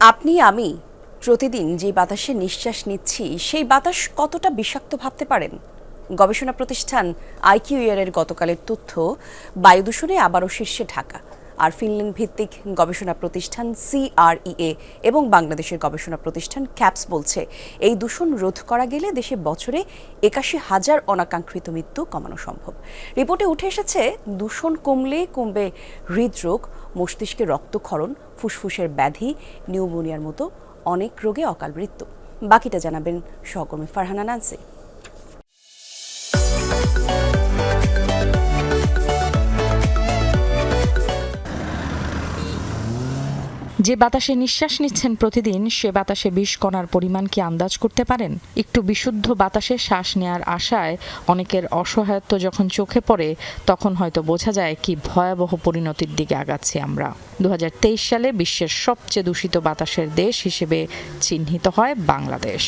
আপনি, আমি প্রতিদিন যে বাতাসে নিঃশ্বাস নিচ্ছি, সেই বাতাস কতটা বিষাক্ত ভাবতে পারেন? গবেষণা প্রতিষ্ঠান আইকিউ এর গতকালের তথ্য বায়ু দূষণে আবারও শীর্ষে ঢাকা। আর ফিনল্যান্ড ভিত্তিক গবেষণা প্রতিষ্ঠান সিআরইএ এবং বাংলাদেশের গবেষণা প্রতিষ্ঠান ক্যাপস বলছে, এই দূষণ রোধ করা গেলে দেশে বছরে একাশি হাজার অনাকাঙ্ক্ষিত মৃত্যু কমানো সম্ভব। রিপোর্টে উঠে এসেছে, দূষণ কমলে কমবে হৃদরোগ, মস্তিষ্কে রক্তক্ষরণ, ফুসফুসের ব্যাধি, নিউমোনিয়ার মতো অনেক রোগে অকাল মৃত্যু বাকিটা জানাবেন সহকর্মী ফারহানা নান্সি। যে বাতাসে নিঃশ্বাস নিচ্ছেন প্রতিদিন, সে বাতাসে বিষ কণার পরিমাণ কি আন্দাজ করতে পারেন? একটু বিশুদ্ধ বাতাসে শ্বাস নেয়ার আশায় অনেকের অসহায়ত্ব যখন চোখে পড়ে, তখন হয়তো বোঝা যায় কি ভয়াবহ পরিণতির দিকে আগাচ্ছি আমরা। দু হাজার তেইশ সালে বিশ্বের সবচেয়ে দূষিত বাতাসের দেশ হিসেবে চিহ্নিত হয় বাংলাদেশ।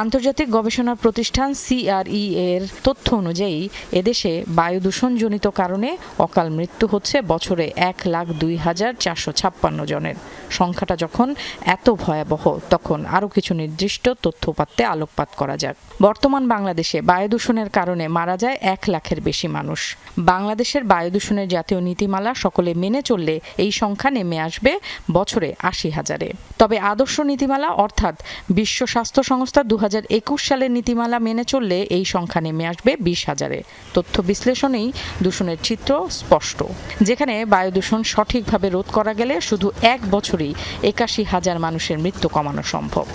আন্তর্জাতিক গবেষণা প্রতিষ্ঠান সিআরই এর তথ্য অনুযায়ী, এদেশে বায়ু দূষণজনিত কারণে অকাল মৃত্যু হচ্ছে বছরে এক লাখ দুই হাজার চারশো ছাপ্পান্ন জনের। সংখ্যাটা যখন এত ভয়াবহ, তখন আরও কিছু নির্দিষ্ট তথ্যপাত্রে আলোকপাত করা যাক। বর্তমান বাংলাদেশে বায়ু দূষণের কারণে মারা যায় এক লাখের বেশি মানুষ। বাংলাদেশের বায়ু দূষণের জাতীয় নীতিমালা সকলে মেনে চললে এই সংখ্যা নেমে আসবে বছরে আশি হাজারে। তবে আদর্শ নীতিমালা অর্থাৎ বিশ্ব স্বাস্থ্য সংস্থা দু সালের নীতিমালা মেনে চললে এই সংখ্যা নেমে আসবে বিশ হাজারে। তথ্য বিশ্লেষণেই দূষণের চিত্র স্পষ্ট। যেখানে বায়ু দূষণ সঠিকভাবে রোধ করা গেলে শুধু এক বছরেই একাশি হাজার মানুষের মৃত্যু কমানো সম্ভব।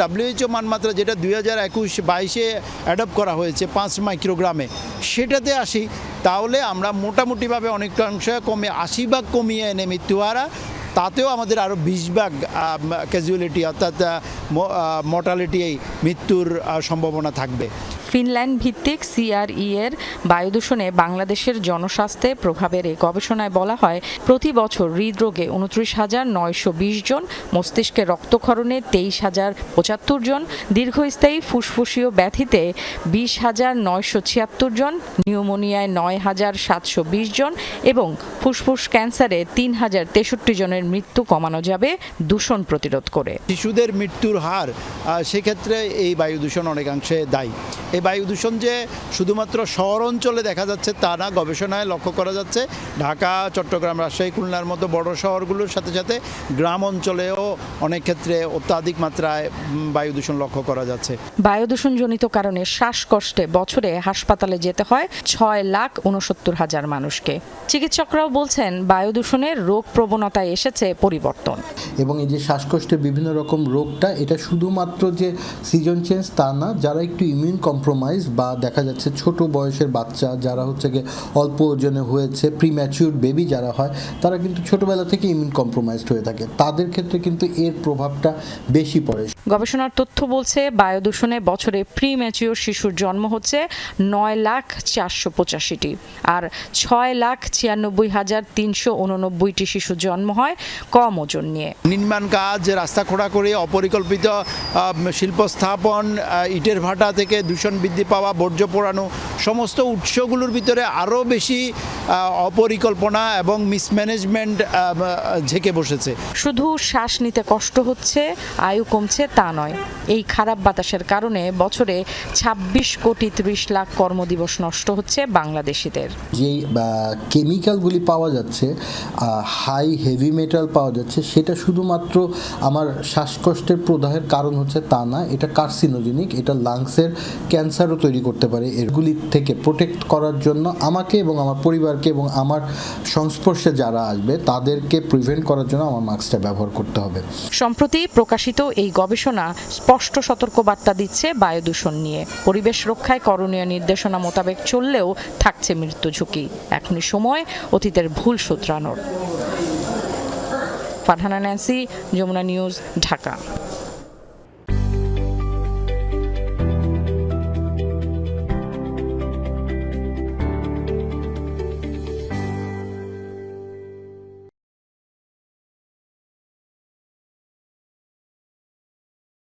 ডাব্লিউএইচও মানমাত্রা যেটা দুই হাজার একুশ বাইশে অ্যাডপ্ট করা হয়েছে পাঁচ মাইক্রোগ্রামে, সেটাতে আসি। তাহলে আমরা মোটামুটিভাবে অনেকটা অংশ কমে, আশি ভাগ কমিয়ে এনে মৃত্যু হারা তাতেও আমাদের আরও বিশ ভাগ ক্যাজুয়ালিটি অর্থাৎ মর্টালিটি মৃত্যুর সম্ভাবনা থাকবে। ফিনল্যান্ড ভিত্তিক সিআরই এর বায়ু দূষণে বাংলাদেশের জনস্বাস্থ্যে প্রভাবের এই গবেষণায় বলা হয়, প্রতি বছর হৃদরোগে উনত্রিশ হাজার নয়শো বিশ জন, মস্তিষ্কে রক্তক্ষরণে তেইশ হাজার পঁচাত্তর জন, দীর্ঘস্থায়ী ফুসফুসীয় ব্যাধিতে বিশ হাজার নয়শো ছিয়াত্তর জন, নিউমোনিয়ায় নয় হাজার সাতশো বিশ জন এবং ফুসফুস ক্যান্সারে তিন হাজার তেষট্টি জনের মৃত্যু কমানো যাবে দূষণ প্রতিরোধ করে। শিশুদের মৃত্যুর হার সেক্ষেত্রে এই বায়ু দূষণ অনেকাংশে দায়ী। এই বায়ু দূষণ যে শুধুমাত্র শহর অঞ্চলে দেখা যাচ্ছে তা না গবেষণায় লক্ষ্য করা যাচ্ছে ঢাকা চট্টগ্রাম রাজশাহী খুলনার মতো বড় শহরগুলোর সাথে সাথে গ্রাম অঞ্চলেও অনেক ক্ষেত্রে অত্যাধিক মাত্রায় বায়ু দূষণ লক্ষ্য করা যাচ্ছে। বায়ু দূষণজনিত কারণে শ্বাসকষ্টে বছরে হাসপাতালে যেতে হয় ছয় লাখ উনসত্তর হাজার মানুষকে। চিকিৎসকরাও বলছেন বায়ু দূষণের রোগ প্রবণতায় এসেছে পরিবর্তন। এবং এই যে শ্বাসকষ্টের বিভিন্ন রকম রোগটা এটা শুধুমাত্র যে সিজন চেঞ্জ তা না যারা একটু ইমিউন কম্প্রোমাইজ বা দেখা যাচ্ছে ছোট বয়সের বাচ্চা যারা হচ্ছে গিয়ে অল্প ওজনে হয়েছে প্রিম্যাচিউর বেবি যারা হয় তারা কিন্তু ছোটবেলা থেকে ইমিউন কম্প্রোমাইজড হয়ে থাকে। তাদের ক্ষেত্রে কিন্তু এর প্রভাবটা বেশি পড়ে। গবেষণার তথ্য বলছে বায়ু দূষণে বছরে প্রি ম্যাচিওর শিশুর জন্ম হচ্ছে নয় লাখ চারশো পঁচাশিটি। আর ছয় লাখ ছিয়ানব্বই হাজার তিনশো উননব্বইটি শিশুর জন্ম হয় কম ওজন নিয়ে। নির্মাণ কাজ, রাস্তা খোঁড়া করে অপরিকল্পিত শিল্প স্থাপন ইটের ভাটা থেকে দূষণ বৃদ্ধি পাওয়া, বর্জ্য পোড়ানো সমস্ত উৎসগুলোর ভিতরে আরও বেশি অপরিকল্পনা এবং মিসম্যানেজমেন্ট ঝেঁকে বসেছে। শুধু শ্বাস নিতে কষ্ট হচ্ছে আয়ু কমছে তা নয়। এই খারাপ বাতাসের কারণে বছরে ২৬ কোটি ত্রিশ লাখ কর্মদিবস নষ্ট হচ্ছে বাংলাদেশিদের। যেই কেমিক্যালগুলি পাওয়া যাচ্ছে হাই হেভি মেটাল পাওয়া যাচ্ছে সেটা শুধুমাত্র আমার শ্বাসকষ্টের প্রদাহের কারণ হচ্ছে তা না এটা কার্সিনোজেনিক এটা লাংসের ক্যান্সারও তৈরি করতে পারে। এগুলি থেকে প্রোটেক্ট করার জন্য আমাকে এবং আমার পরিবারকে এবং আমার সংস্পর্শে যারা আসবে, তাদেরকে প্রিভেন্ট করার জন্য আমার মাস্কটা ব্যবহার করতে হবে। সম্প্রতি প্রকাশিত এই গবেষণা স্পষ্ট সতর্কবার্তা দিচ্ছে বায়ু দূষণ নিয়ে। পরিবেশ রক্ষায় করণীয় নির্দেশনা মোতাবেক চললেও থাকছে মৃত্যু ঝুঁকি। এখনই সময় অতীতের ভুল শুধরানোর। Farhana Nancy Jamuna news, Dhaka.